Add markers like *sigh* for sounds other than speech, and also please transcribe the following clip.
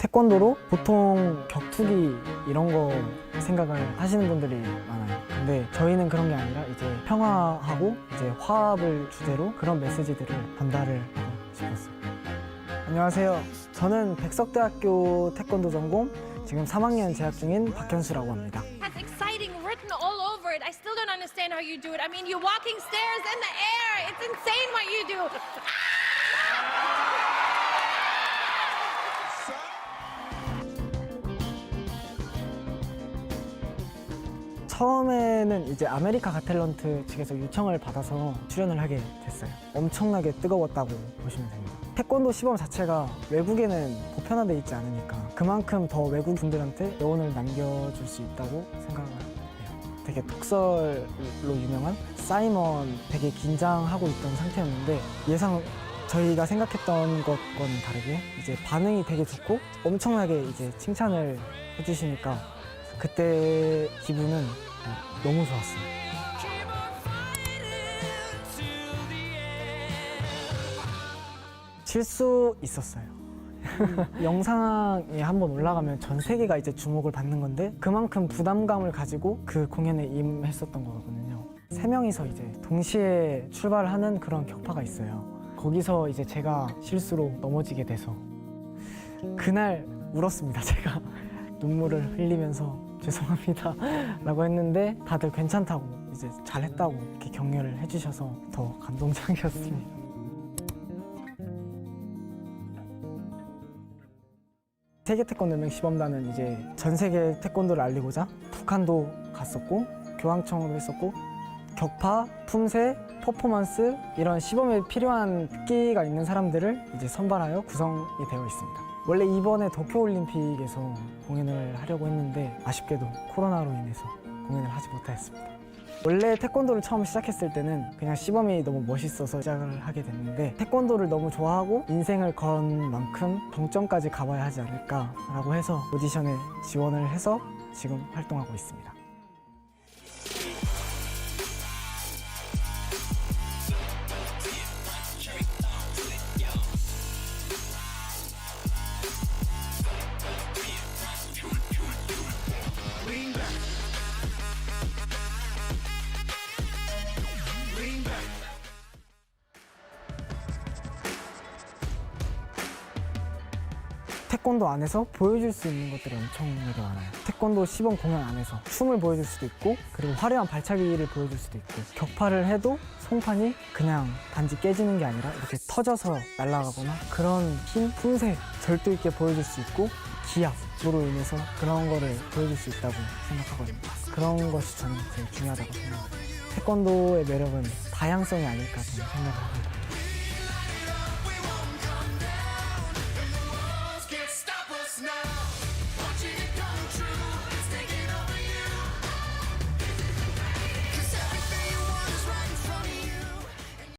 태권도로 보통 격투기 이런 거 생각을 하시는 분들이 많아요. 근데 저희는 그런 게 아니라 이제 평화하고 이제 화합을 주제로 그런 메시지들을 전달을 하고 싶었어요. 안녕하세요. 저는 백석대학교 태권도 전공 지금 3학년 재학 중인 박현수라고 합니다. has exciting written all over it. I still don't understand how you do it. I mean, you're walking stairs in the air. It's insane what you do. 처음에는 이제 아메리카 가탤런트 측에서 요청을 받아서 출연을 하게 됐어요. 엄청나게 뜨거웠다고 보시면 됩니다. 태권도 시범 자체가 외국에는 보편화돼 있지 않으니까 그만큼 더 외국 분들한테 여운을 남겨줄 수 있다고 생각을 해요. 되게 독설로 유명한 사이먼 되게 긴장하고 있던 상태였는데 예상 저희가 생각했던 것과는 다르게 이제 반응이 되게 좋고 엄청나게 이제 칭찬을 해주시니까 그때 기분은 너무 좋았어요. 실수 있었어요. *laughs* 영상에 한번 올라가면 전 세계가 이제 주목을 받는 건데 그만큼 부담감을 가지고 그 공연에 임했었던 거거든요. 세 명이서 이제 동시에 출발하는 그런 격파가 있어요. 거기서 이제 제가 실수로 넘어지게 돼서 그날 울었습니다. *laughs* 제가 눈물을 흘리면서 *laughs* 죄송합니다 라고 했는데 다들 괜찮다고 이제 잘했다고 이렇게 격려를 해주셔서 더 감동적이었습니다. 세계 태권도 명 시범단은 이제 전 세계 태권도를 알리고자 북한도 갔었고 교황청으로 했었고 격파, 품새, 퍼포먼스 이런 시범에 필요한 특기가 있는 사람들을 이제 선발하여 구성이 되어 있습니다. 원래 이번에 도쿄올림픽에서 공연을 하려고 했는데 아쉽게도 코로나로 인해서 공연을 하지 못하였습니다. 원래 태권도를 처음 시작했을 때는 그냥 시범이 너무 멋있어서 시작을 하게 됐는데 태권도를 너무 좋아하고 인생을 건 만큼 정점까지 가봐야 하지 않을까라고 해서 오디션에 지원을 해서 지금 활동하고 있습니다. 태권도 안에서 보여줄 수 있는 것들이 엄청나게 많아요. 태권도 시범 공연 안에서 춤을 보여줄 수도 있고 그리고 화려한 발차기를 보여줄 수도 있고 격파를 해도 송판이 그냥 단지 깨지는 게 아니라 이렇게 터져서 날아가거나 그런 힘, 품새, 절도 있게 보여줄 수 있고 기압으로 인해서 그런 거를 보여줄 수 있다고 생각하거든요. 그런 것이 저는 제일 중요하다고 생각합니다. 태권도의 매력은 다양성이 아닐까 생각을 합니다.